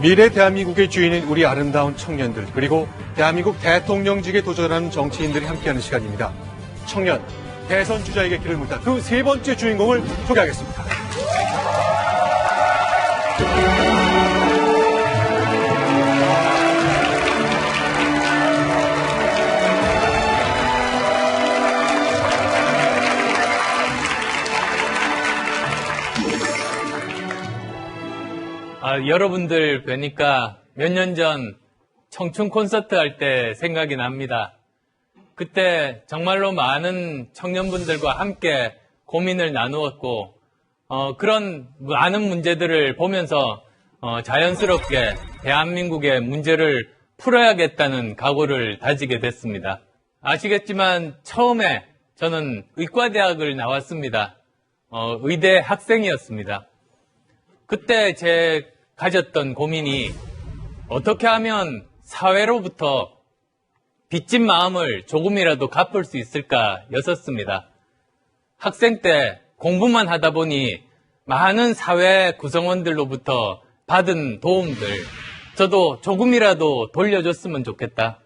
미래 대한민국의 주인인 우리 아름다운 청년들 그리고 대한민국 대통령직에 도전하는 정치인들이 함께하는 시간입니다. 청년 대선 주자에게 길을 묻다 그 세 번째 주인공을 소개하겠습니다. 아, 여러분들 뵈니까 몇 년 전 청춘 콘서트 할 때 생각이 납니다. 그때 정말로 많은 청년분들과 함께 고민을 나누었고, 어, 그런 많은 문제들을 보면서 어, 자연스럽게 대한민국의 문제를 풀어야겠다는 각오를 다지게 됐습니다. 아시겠지만 처음에 저는 의과대학을 나왔습니다. 어, 의대 학생이었습니다. 그때 제 가졌던 고민이 어떻게 하면 사회로부터 빚진 마음을 조금이라도 갚을 수 있을까 였었습니다. 학생 때 공부만 하다 보니 많은 사회 구성원들로부터 받은 도움들, 저도 조금이라도 돌려줬으면 좋겠다.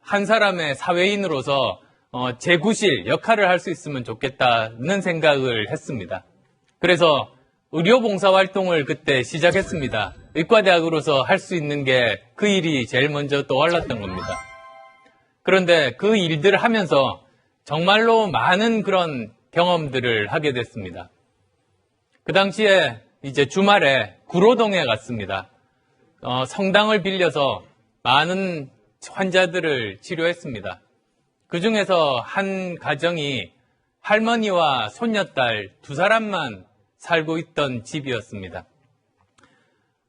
한 사람의 사회인으로서 어, 재구실 역할을 할 수 있으면 좋겠다는 생각을 했습니다. 그래서 의료봉사활동을 그때 시작했습니다. 의과대학으로서 할 수 있는 게 그 일이 제일 먼저 떠올랐던 겁니다. 그런데 그 일들을 하면서 정말로 많은 그런 경험들을 하게 됐습니다. 그 당시에 이제 주말에 구로동에 갔습니다. 어, 성당을 빌려서 많은 환자들을 치료했습니다. 그 중에서 한 가정이 할머니와 손녀딸 두 사람만 살고 있던 집이었습니다.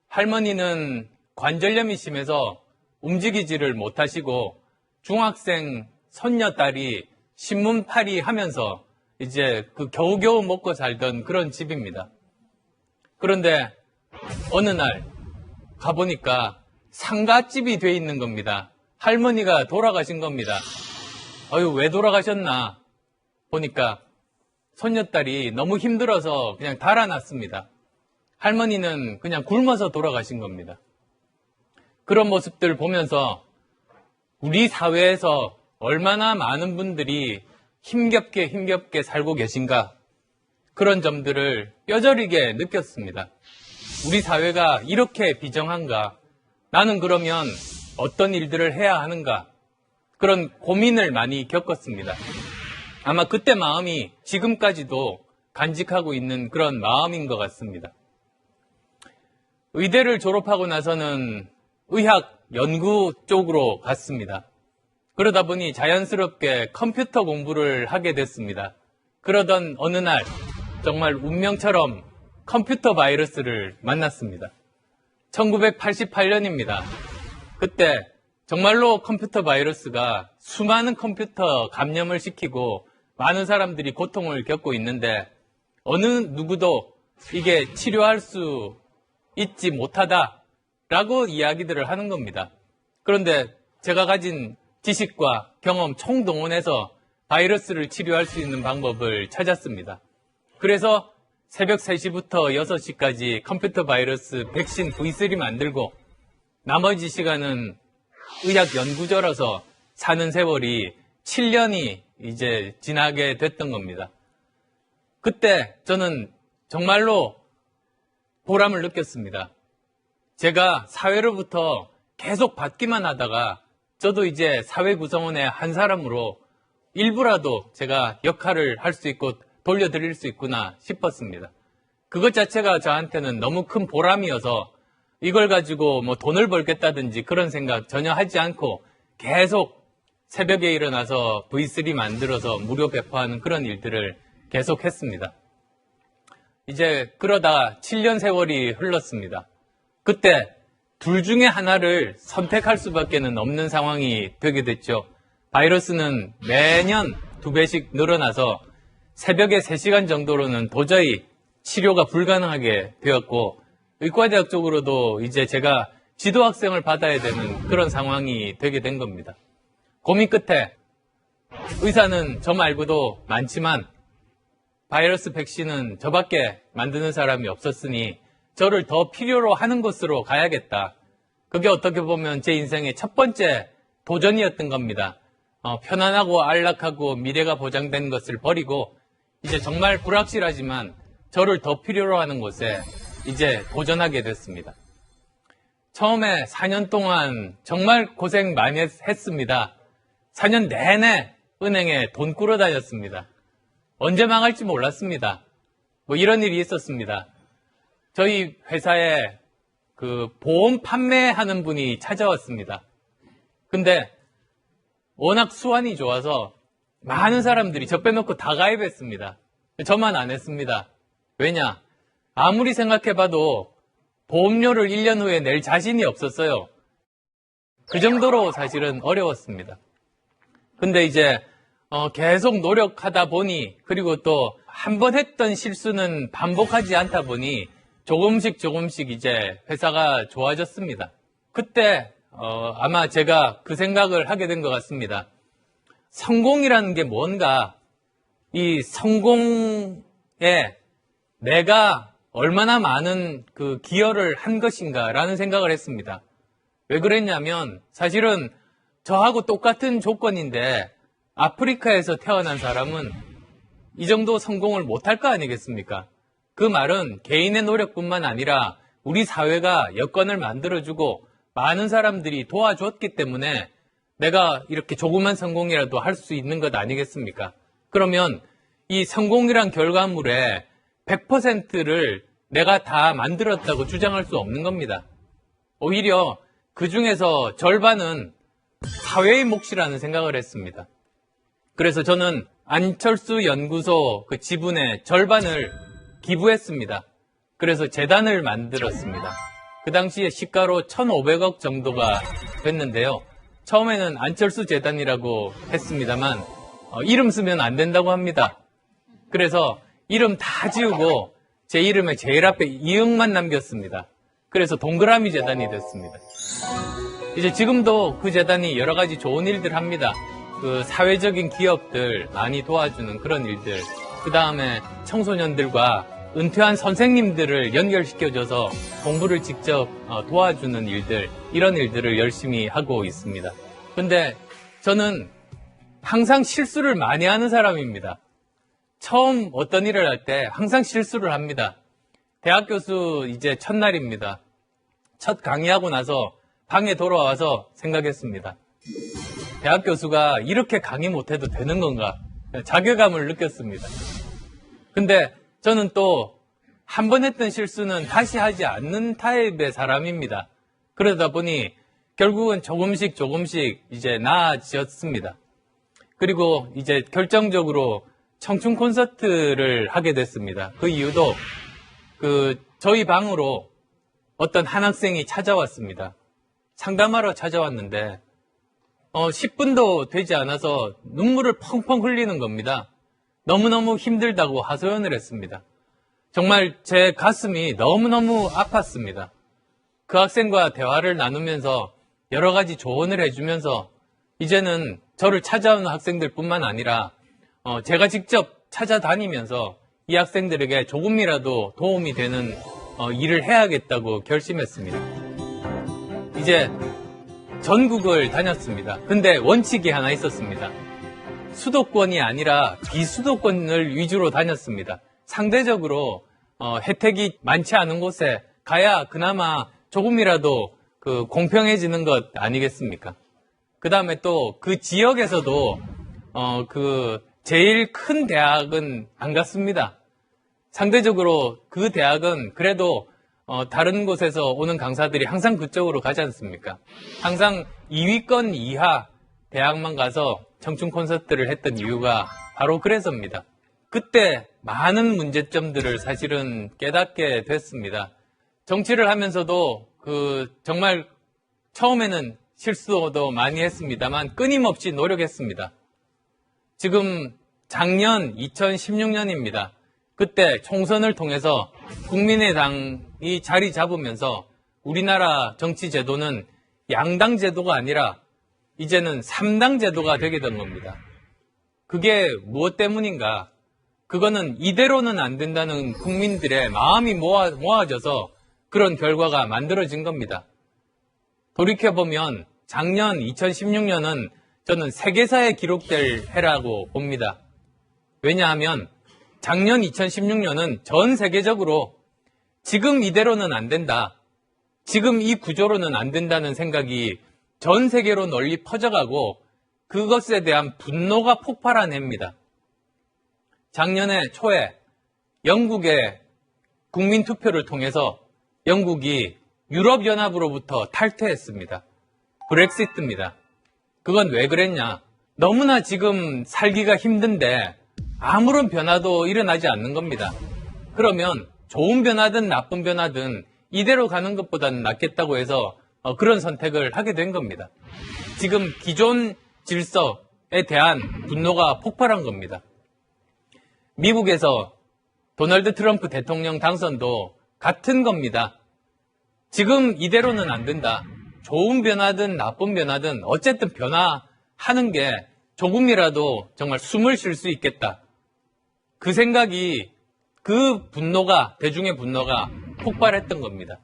할머니는 관절염이 심해서 움직이지를 못하시고 중학생 손녀딸이 신문팔이 하면서 이제 그 겨우겨우 먹고 살던 그런 집입니다. 그런데 어느 날 가보니까 상가집이 돼 있는 겁니다. 할머니가 돌아가신 겁니다. 어유 왜 돌아가셨나 보니까 손녀딸이 너무 힘들어서 그냥 달아났습니다. 할머니는 그냥 굶어서 돌아가신 겁니다. 그런 모습들 보면서 우리 사회에서 얼마나 많은 분들이 힘겹게 힘겹게 살고 계신가 그런 점들을 뼈저리게 느꼈습니다. 우리 사회가 이렇게 비정한가? 나는 그러면 어떤 일들을 해야 하는가? 그런 고민을 많이 겪었습니다. 아마 그때 마음이 지금까지도 간직하고 있는 그런 마음인 것 같습니다. 의대를 졸업하고 나서는 의학 연구 쪽으로 갔습니다. 그러다 보니 자연스럽게 컴퓨터 공부를 하게 됐습니다. 그러던 어느 날 정말 운명처럼 컴퓨터 바이러스를 만났습니다. 1988년입니다. 그때 정말로 컴퓨터 바이러스가 수많은 컴퓨터 감염을 시키고 많은 사람들이 고통을 겪고 있는데 어느 누구도 이게 치료할 수 있지 못하다라고 이야기들을 하는 겁니다. 그런데 제가 가진 지식과 경험 총동원해서 바이러스를 치료할 수 있는 방법을 찾았습니다. 그래서 새벽 3시부터 6시까지 컴퓨터 바이러스 백신 V3 만들고 나머지 시간은 의학 연구자로서 사는 세월이 7년이 이제 지나게 됐던 겁니다. 그때 저는 정말로 보람을 느꼈습니다. 제가 사회로부터 계속 받기만 하다가 저도 이제 사회 구성원의 한 사람으로 일부라도 제가 역할을 할 수 있고 돌려드릴 수 있구나 싶었습니다. 그것 자체가 저한테는 너무 큰 보람이어서 이걸 가지고 뭐 돈을 벌겠다든지 그런 생각 전혀 하지 않고 계속 새벽에 일어나서 V3 만들어서 무료 배포하는 그런 일들을 계속 했습니다. 이제 그러다 7년 세월이 흘렀습니다. 그때 둘 중에 하나를 선택할 수밖에 는 없는 상황이 되게 됐죠. 바이러스는 매년 두 배씩 늘어나서 새벽에 3시간 정도로는 도저히 치료가 불가능하게 되었고 의과대학 쪽으로도 이제 제가 지도학생을 받아야 되는 그런 상황이 되게 된 겁니다. 고민 끝에 의사는 저 말고도 많지만 바이러스 백신은 저밖에 만드는 사람이 없었으니 저를 더 필요로 하는 곳으로 가야겠다. 그게 어떻게 보면 제 인생의 첫 번째 도전이었던 겁니다. 어, 편안하고 안락하고 미래가 보장된 것을 버리고 이제 정말 불확실하지만 저를 더 필요로 하는 곳에 이제 도전하게 됐습니다. 처음에 4년 동안 정말 고생 많이 했, 했습니다. 4년 내내 은행에 돈 꾸러 다녔습니다. 언제 망할지 몰랐습니다. 뭐 이런 일이 있었습니다. 저희 회사에 그 보험 판매하는 분이 찾아왔습니다. 근데 워낙 수완이 좋아서 많은 사람들이 저 빼놓고 다 가입했습니다. 저만 안 했습니다. 왜냐? 아무리 생각해봐도 보험료를 1년 후에 낼 자신이 없었어요. 그 정도로 사실은 어려웠습니다. 근데 이제 어, 계속 노력하다 보니 그리고 또 한 번 했던 실수는 반복하지 않다 보니 조금씩 조금씩 이제 회사가 좋아졌습니다. 그때 어, 아마 제가 그 생각을 하게 된 것 같습니다. 성공이라는 게 뭔가 이 성공에 내가 얼마나 많은 그 기여를 한 것인가라는 생각을 했습니다. 왜 그랬냐면 사실은 저하고 똑같은 조건인데 아프리카에서 태어난 사람은 이 정도 성공을 못할 거 아니겠습니까? 그 말은 개인의 노력뿐만 아니라 우리 사회가 여건을 만들어주고 많은 사람들이 도와줬기 때문에 내가 이렇게 조그만 성공이라도 할 수 있는 것 아니겠습니까? 그러면 이 성공이란 결과물에 100%를 내가 다 만들었다고 주장할 수 없는 겁니다. 오히려 그 중에서 절반은 사회의 몫이라는 생각을 했습니다. 그래서 저는 안철수 연구소 그 지분의 절반을 기부했습니다. 그래서 재단을 만들었습니다. 그 당시에 시가로 1,500억 정도가 됐는데요. 처음에는 안철수 재단이라고 했습니다만 어, 이름 쓰면 안 된다고 합니다. 그래서 이름 다 지우고 제 이름에 제일 앞에 이응만 남겼습니다. 그래서 동그라미 재단이 됐습니다. 이제 지금도 그 재단이 여러 가지 좋은 일들 합니다. 그 사회적인 기업들 많이 도와주는 그런 일들. 그 다음에 청소년들과 은퇴한 선생님들을 연결시켜줘서 공부를 직접 어, 도와주는 일들, 이런 일들을 열심히 하고 있습니다. 근데 저는 항상 실수를 많이 하는 사람입니다. 처음 어떤 일을 할 때 항상 실수를 합니다. 대학 교수 이제 첫날입니다. 첫 강의하고 나서 방에 돌아와서 생각했습니다. 대학 교수가 이렇게 강의 못해도 되는 건가? 자괴감을 느꼈습니다. 근데 저는 또 한 번 했던 실수는 다시 하지 않는 타입의 사람입니다. 그러다 보니 결국은 조금씩 조금씩 이제 나아졌습니다. 그리고 이제 결정적으로 청춘 콘서트를 하게 됐습니다. 그 이유도 그 저희 방으로 어떤 한 학생이 찾아왔습니다. 상담하러 찾아왔는데 어, 10분도 되지 않아서 눈물을 펑펑 흘리는 겁니다. 너무너무 힘들다고 하소연을 했습니다. 정말 제 가슴이 너무너무 아팠습니다. 그 학생과 대화를 나누면서 여러 가지 조언을 해주면서 이제는 저를 찾아오는 학생들 뿐만 아니라 어, 제가 직접 찾아다니면서 이 학생들에게 조금이라도 도움이 되는 어, 일을 해야겠다고 결심했습니다. 이제 전국을 다녔습니다. 근데 원칙이 하나 있었습니다. 수도권이 아니라 비수도권을 위주로 다녔습니다. 상대적으로 어, 혜택이 많지 않은 곳에 가야 그나마 조금이라도 그 공평해지는 것 아니겠습니까? 그 다음에 또 그 지역에서도 어, 그 제일 큰 대학은 안 갔습니다. 상대적으로 그 대학은 그래도 어, 다른 곳에서 오는 강사들이 항상 그쪽으로 가지 않습니까? 항상 2위권 이하 대학만 가서 청춘 콘서트를 했던 이유가 바로 그래서입니다. 그때 많은 문제점들을 사실은 깨닫게 됐습니다. 정치를 하면서도 그 정말 처음에는 실수도 많이 했습니다만 끊임없이 노력했습니다. 지금 작년 2016년입니다. 그때 총선을 통해서 국민의당 이 자리 잡으면서 우리나라 정치 제도는 양당 제도가 아니라 이제는 3당 제도가 되게 된 겁니다. 그게 무엇 때문인가? 그거는 이대로는 안 된다는 국민들의 마음이 모아, 모아져서 그런 결과가 만들어진 겁니다. 돌이켜보면 작년 2016년은 저는 세계사에 기록될 해라고 봅니다. 왜냐하면 작년 2016년은 전 세계적으로 지금 이대로는 안 된다. 지금 이 구조로는 안 된다는 생각이 전 세계로 널리 퍼져가고 그것에 대한 분노가 폭발한 해입니다. 작년에 초에 영국의 국민 투표를 통해서 영국이 유럽연합으로부터 탈퇴했습니다. 브렉시트입니다. 그건 왜 그랬냐? 너무나 지금 살기가 힘든데 아무런 변화도 일어나지 않는 겁니다. 그러면 좋은 변화든 나쁜 변화든 이대로 가는 것보다는 낫겠다고 해서 어, 그런 선택을 하게 된 겁니다. 지금 기존 질서에 대한 분노가 폭발한 겁니다. 미국에서 도널드 트럼프 대통령 당선도 같은 겁니다. 지금 이대로는 안 된다. 좋은 변화든 나쁜 변화든 어쨌든 변화하는 게 조금이라도 정말 숨을 쉴 수 있겠다. 그 생각이 그 분노가 대중의 분노가 폭발했던 겁니다.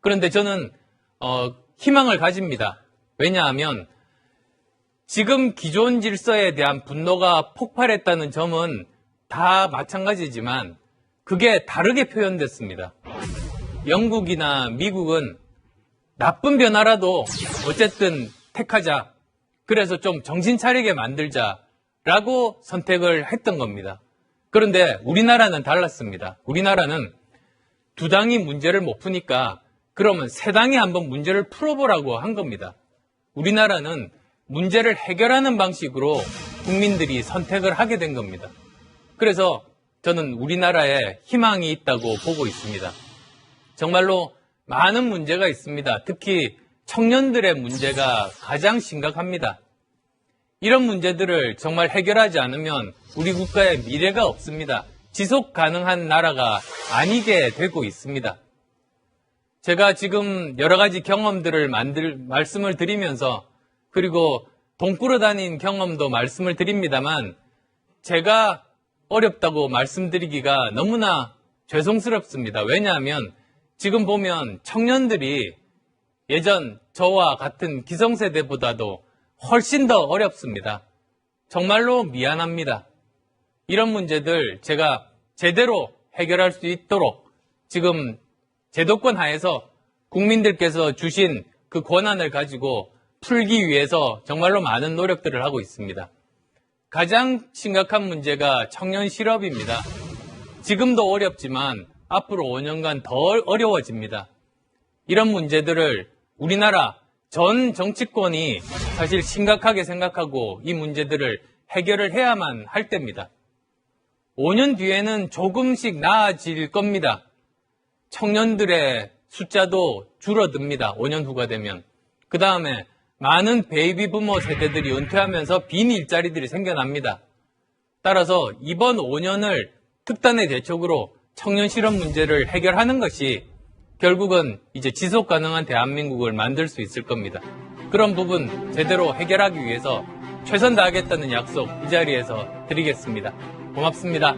그런데 저는 어, 희망을 가집니다. 왜냐하면 지금 기존 질서에 대한 분노가 폭발했다는 점은 다 마찬가지지만 그게 다르게 표현됐습니다. 영국이나 미국은 나쁜 변화라도 어쨌든 택하자. 그래서 좀 정신 차리게 만들자라고 선택을 했던 겁니다. 그런데 우리나라는 달랐습니다. 우리나라는 두 당이 문제를 못 푸니까 그러면 세 당이 한번 문제를 풀어보라고 한 겁니다. 우리나라는 문제를 해결하는 방식으로 국민들이 선택을 하게 된 겁니다. 그래서 저는 우리나라에 희망이 있다고 보고 있습니다. 정말로 많은 문제가 있습니다. 특히 청년들의 문제가 가장 심각합니다. 이런 문제들을 정말 해결하지 않으면 우리 국가의 미래가 없습니다. 지속 가능한 나라가 아니게 되고 있습니다. 제가 지금 여러 가지 경험들을 만들, 말씀을 드리면서 그리고 돈 꾸러 다닌 경험도 말씀을 드립니다만 제가 어렵다고 말씀드리기가 너무나 죄송스럽습니다. 왜냐하면 지금 보면 청년들이 예전 저와 같은 기성세대보다도 훨씬 더 어렵습니다. 정말로 미안합니다. 이런 문제들 제가 제대로 해결할 수 있도록 지금 제도권 하에서 국민들께서 주신 그 권한을 가지고 풀기 위해서 정말로 많은 노력들을 하고 있습니다. 가장 심각한 문제가 청년 실업입니다. 지금도 어렵지만 앞으로 5년간 더 어려워집니다. 이런 문제들을 우리나라 전 정치권이 사실 심각하게 생각하고 이 문제들을 해결을 해야만 할 때입니다. 5년 뒤에는 조금씩 나아질 겁니다. 청년들의 숫자도 줄어듭니다. 5년 후가 되면. 그 다음에 많은 베이비 부모 세대들이 은퇴하면서 빈 일자리들이 생겨납니다. 따라서 이번 5년을 특단의 대책으로 청년 실업 문제를 해결하는 것이 결국은 이제 지속 가능한 대한민국을 만들 수 있을 겁니다. 그런 부분 제대로 해결하기 위해서 최선 다하겠다는 약속 이 자리에서 드리겠습니다. 고맙습니다.